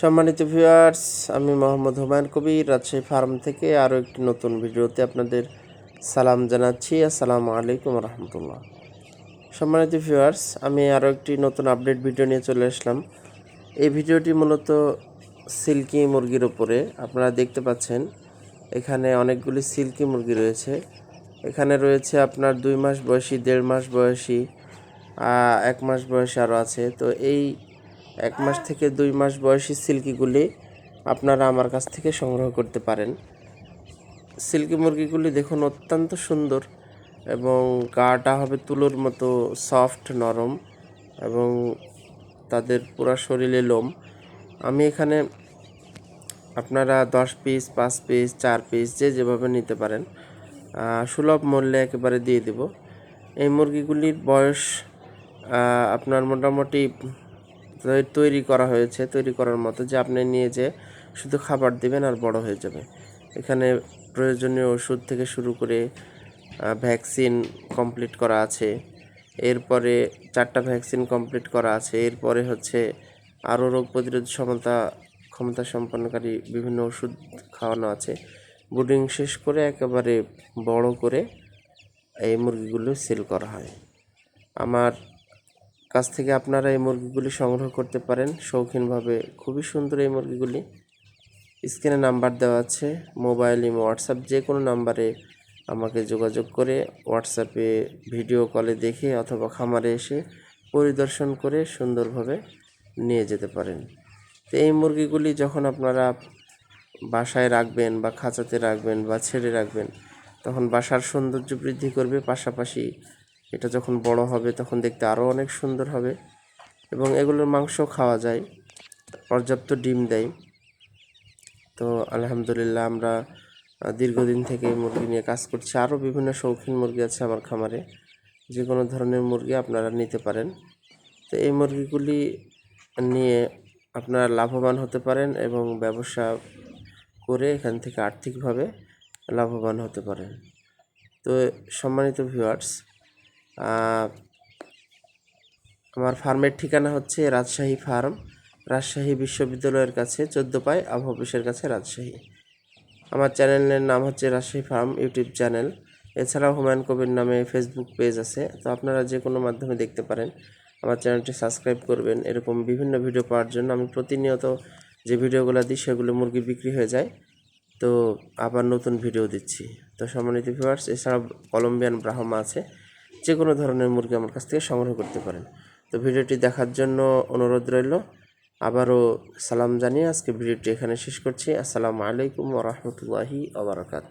সম্মানিত ভিউয়ার্স আমি মোহাম্মদ হুমায়ুন কবির, রাজশাহী ফার্ম থেকে আরও একটি নতুন ভিডিওতে আপনাদের সালাম জানাচ্ছি। আসসালামু আলাইকুম রহমতুল্লাহ। সম্মানিত ভিউয়ার্স আমি আরও একটি নতুন আপডেট ভিডিও নিয়ে চলে আসলাম। এই ভিডিওটি মূলত সিল্কি মুরগির উপরে। আপনারা দেখতে পাচ্ছেন, এখানে অনেকগুলি সিল্কি মুরগি রয়েছে। এখানে রয়েছে আপনার দুই মাস বয়সী, দেড় মাস বয়সী এক মাস বয়সী আরও আছে। তো এই এক মাস থেকে দুই মাস বয়সী সিল্কিগুলি আপনারা আমার কাছ থেকে সংগ্রহ করতে পারেন। সিল্কি মুরগিগুলি দেখুন অত্যন্ত সুন্দর এবং গাটা হবে তুলোর মতো সফট নরম এবং তাদের পুরো শরীরে লোম। আমি এখানে আপনারা দশ পিস, পাঁচ পিস, চার পিস যে যেভাবে নিতে পারেন সুলভ মূল্যে একেবারে দিয়ে দেব। এই মুরগিগুলির বয়স আপনার মোটামুটি তৈরি করা হয়েছে, তৈরি করার মতো যে আপনি নিয়ে যে শুধু খাবার দিবেন আর বড় হয়ে যাবে। এখানে প্রয়োজনীয় ওষুধ থেকে শুরু করে ভ্যাকসিন কমপ্লিট করা আছে। এরপরে চারটা ভ্যাকসিন কমপ্লিট করা আছে। এরপরে হচ্ছে আরও রোগ প্রতিরোধ ক্ষমতা ক্ষমতা সম্পন্নকারী বিভিন্ন ওষুধ খাওয়ানো আছে। ব্রুডিং শেষ করে একেবারে বড় করে এই মুরগিগুলো সেল করা হয়। আমার কাছ থেকে আপনারা এই মুরগিগুলি সংগ্রহ করতে পারেন। শৌখিনভাবে খুবই সুন্দর এই মুরগিগুলি। স্ক্রিনে নাম্বার দেওয়া আছে, মোবাইল, ইমো, হোয়াটসঅ্যাপ, যে কোনো নাম্বারে আমাকে যোগাযোগ করে হোয়াটসঅ্যাপে ভিডিও কলে দেখে অথবা খামারে এসে পরিদর্শন করে সুন্দরভাবে নিয়ে যেতে পারেন। তো এই মুরগিগুলি যখন আপনারা বাসায় রাখবেন বা খাঁচাতে রাখবেন বা ছেড়ে রাখবেন, তখন বাসার সৌন্দর্য বৃদ্ধি করবে। পাশাপাশি এটা যখন বড় হবে তখন দেখতে আরও অনেক সুন্দর হবে। এবং এগুলোর মাংস খাওয়া যায়, পর্যাপ্ত ডিম দেয়। তো আলহামদুলিল্লাহ আমরা দীর্ঘদিন থেকে মুরগি নিয়ে কাজ করছি। আরও বিভিন্ন শৌখিন মুরগি আছে আমার খামারে। যে কোনো ধরনের মুরগি আপনারা নিতে পারেন। তো এই মুরগিগুলি নিয়ে আপনারা লাভবান হতে পারেন এবং ব্যবসা করে এখান থেকে আর্থিকভাবে লাভবান হতে পারেন। তো সম্মানিত ভিউয়ার্স আমার ফার্মের ঠিকানা হচ্ছে রাজশাহী ফার্ম, রাজশাহী বিশ্ববিদ্যালয়ের কাছে চোদ্দ পাই আব অফিসের কাছে রাজশাহী। আমার চ্যানেলের নাম হচ্ছে রাজশাহী ফার্ম ইউটিউব চ্যানেল। এছাড়াও হুমায়ুন কবির নামে ফেসবুক পেজ আছে, তো আপনারা যে কোনো মাধ্যমে দেখতে পারেন। আমার চ্যানেলটি সাবস্ক্রাইব করবেন। এরকম বিভিন্ন ভিডিও পাওয়ার জন্য আমি প্রতিনিয়ত যে ভিডিওগুলো দিই, সেগুলো মুরগি বিক্রি হয়ে যায়। তো আবার নতুন ভিডিও দিচ্ছি। তো সম্মানিত ভিউয়ার্স এছাড়াও কলম্বিয়ান ব্রাহ্মা আছে। যে কোনো ধরনের মুরগি আমার কাছ থেকে সংগ্রহ করতে পারেন। তো ভিডিওটি দেখার জন্য অনুরোধ রইল। আবারও সালাম জানিয়ে আজকে ভিডিওটি এখানে শেষ করছি। আসসালামু আলাইকুম ওরহমতুল্লাহি আবরকাত